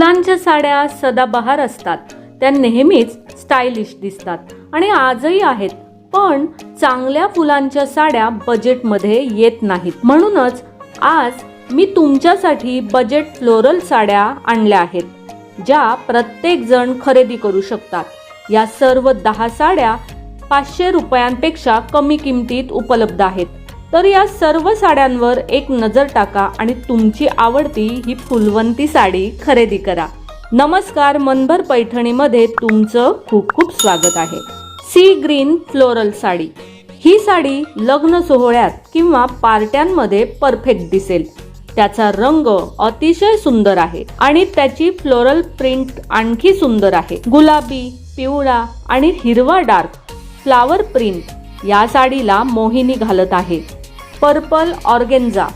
साड्या सदाबहार असतात. त्या नेहमीच स्टायलिश दिसतात आणि आजही आहेत. पण चांगल्या फुलांच्या साड्या बजेटमध्ये येत नाहीत. म्हणूनच आज मी तुमच्यासाठी बजेट फ्लोरल साड्या आणल्या आहेत ज्या प्रत्येक जण खरेदी करू शकतात. या सर्व दहा साड्या पाचशे रुपयांपेक्षा कमी किमतीत उपलब्ध आहेत. तर या सर्व साड्यांवर एक नजर टाका आणि तुमची आवडती ही फुलवंती साडी खरेदी करा. नमस्कार मनभर पैठणीमध्ये तुमचं खूप खूप स्वागत आहे. Sea green floral sari. ही साडी लग्न सोहळ्यात किंवा पार्ट्यांमध्ये परफेक्ट दिसेल. त्याचा रंग अतिशय सुंदर आहे आणि त्याची फ्लोरल प्रिंट आणखी सुंदर आहे. गुलाबी पिवळा आणि हिरवा डार्क फ्लावर प्रिंट या साडीला मोहिनी घालत आहे. Purple organza.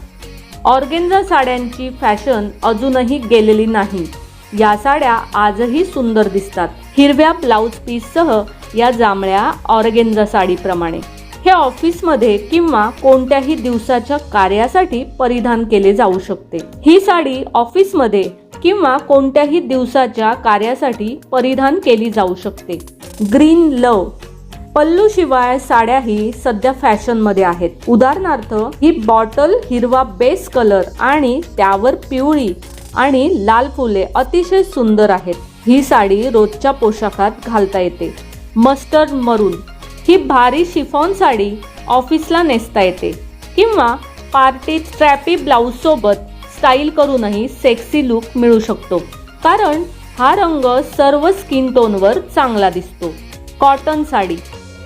ऑर्गेन्झा साड्यांची फॅशन अजूनही गेलेली नाही. या साड्या आजही सुंदर दिसतात. हिरव्या ब्लाऊज पीससह या जांभळ्या ऑर्गेन्झा साडीप्रमाणे. हे ऑफिसमध्ये किंवा कोणत्याही दिवसाच्या कार्यासाठी परिधान केले जाऊ शकते. ही साडी ऑफिसमध्ये किंवा कोणत्याही दिवसाच्या कार्यासाठी परिधान केली जाऊ शकते. ग्रीन लव पल्लू शिवाय साड्याही सध्या फॅशनमध्ये आहेत. उदाहरणार्थ ही बॉटल हिरवा बेस कलर आणि त्यावर पिवळी आणि लाल फुले अतिशय सुंदर आहेत. ही साडी रोजच्या पोशाखात घालता येते. मस्टर्ड मरून. ही भारी शिफॉन साडी ऑफिसला नेसता येते. किंवा पार्टीत स्ट्रॅपी ब्लाऊज सोबत स्टाईल करूनही सेक्सी लुक मिळू शकतो. कारण हा रंग सर्व स्किन टोनवर चांगला दिसतो. कॉटन साडी.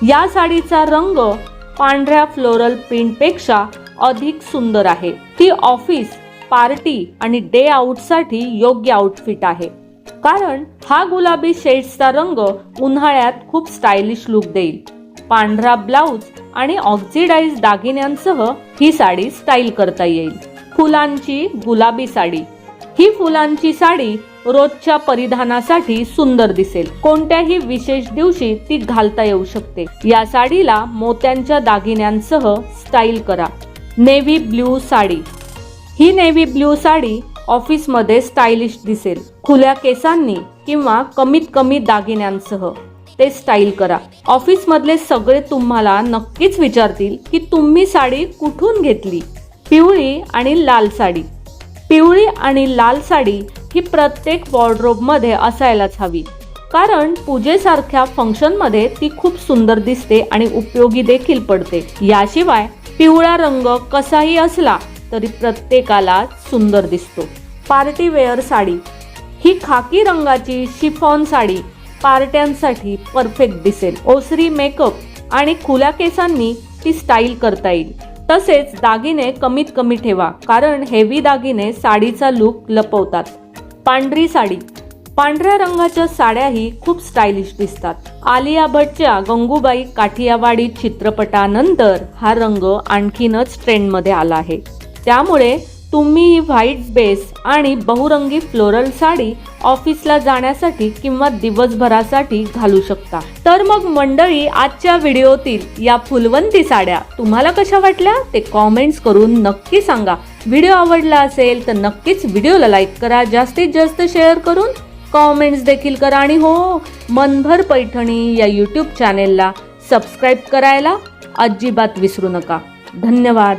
या साडीचा रंग पांढऱ्या फ्लोरल प्रिंटपेक्षा अधिक सुंदर आहे. ती ऑफिस पार्टी आणि डे आउटसाठी योग्य आउटफिट आहे. कारण हा गुलाबी शेड्सचा रंग उन्हाळ्यात खूप स्टायलिश लुक देईल. पांढरा ब्लाऊज आणि ऑक्सिडाइज दागिन्यांसह ही साडी स्टाईल करता येईल. फुलांची गुलाबी साडी. ही फुलांची साडी रोजच्या परिधानासाठी सुंदर दिसेल. कोणत्याही विशेष दिवशी ती घालता येऊ शकते. या साडीला मोत्यांच्या दागिन्यांसह स्टाईल करा. Navy blue sari. ही नेव्ही ब्ल्यू साडी ऑफिसमध्ये स्टायलिश दिसेल. खुल्या केसांनी किंवा कमीत कमी दागिन्यांसह ते स्टाईल करा. ऑफिसमधले सगळे तुम्हाला नक्कीच विचारतील की तुम्ही साडी कुठून घेतली? पिवळी आणि लाल साडी. पिवळी आणि लाल साडी ही प्रत्येक वॉर्ड्रोबमध्ये असायलाच हवी. कारण पूजेसारख्या फंक्शनमध्ये ती खूप सुंदर दिसते आणि उपयोगी देखील पडते. याशिवाय पिवळा रंग कसाही असला तरी प्रत्येकाला सुंदर दिसतो. Party wear sari. ही खाकी रंगाची शिफॉन साडी पार्ट्यांसाठी परफेक्ट दिसेल. ओसरी मेकअप आणि खुल्या केसांनी ती स्टाईल करता येईल. तसेच दागिने कमीत कमी ठेवा कारण हेवी दागिने साडीचा लुक लपवतात. पांढरी साडी. पांढऱ्या रंगाच्या साड्याही खूप स्टायलिश दिसतात. आलिया भट्टच्या गंगूबाई काठियावाडी चित्रपटानंतर हा रंग आणखीनच ट्रेंडमध्ये आला आहे. त्यामुळे तुम्ही ही व्हाईट बेस आणि बहुरंगी फ्लोरल साडी ऑफिसला जाण्यासाठी किंवा दिवसभरासाठी घालू शकता. तर मग मंडळी आजच्या व्हिडिओतील या फुलवंती साड्या तुम्हाला कशा वाटल्या ते कॉमेंट्स करून नक्की सांगा. व्हिडिओ आवडला असेल तर नक्कीच व्हिडिओला लाईक करा जास्तीत जास्त शेअर करून कॉमेंट्स देखील करा आणि हो मनभर पैठणी या यूट्यूब चॅनेलला सबस्क्राईब करायला अजिबात विसरू नका. धन्यवाद.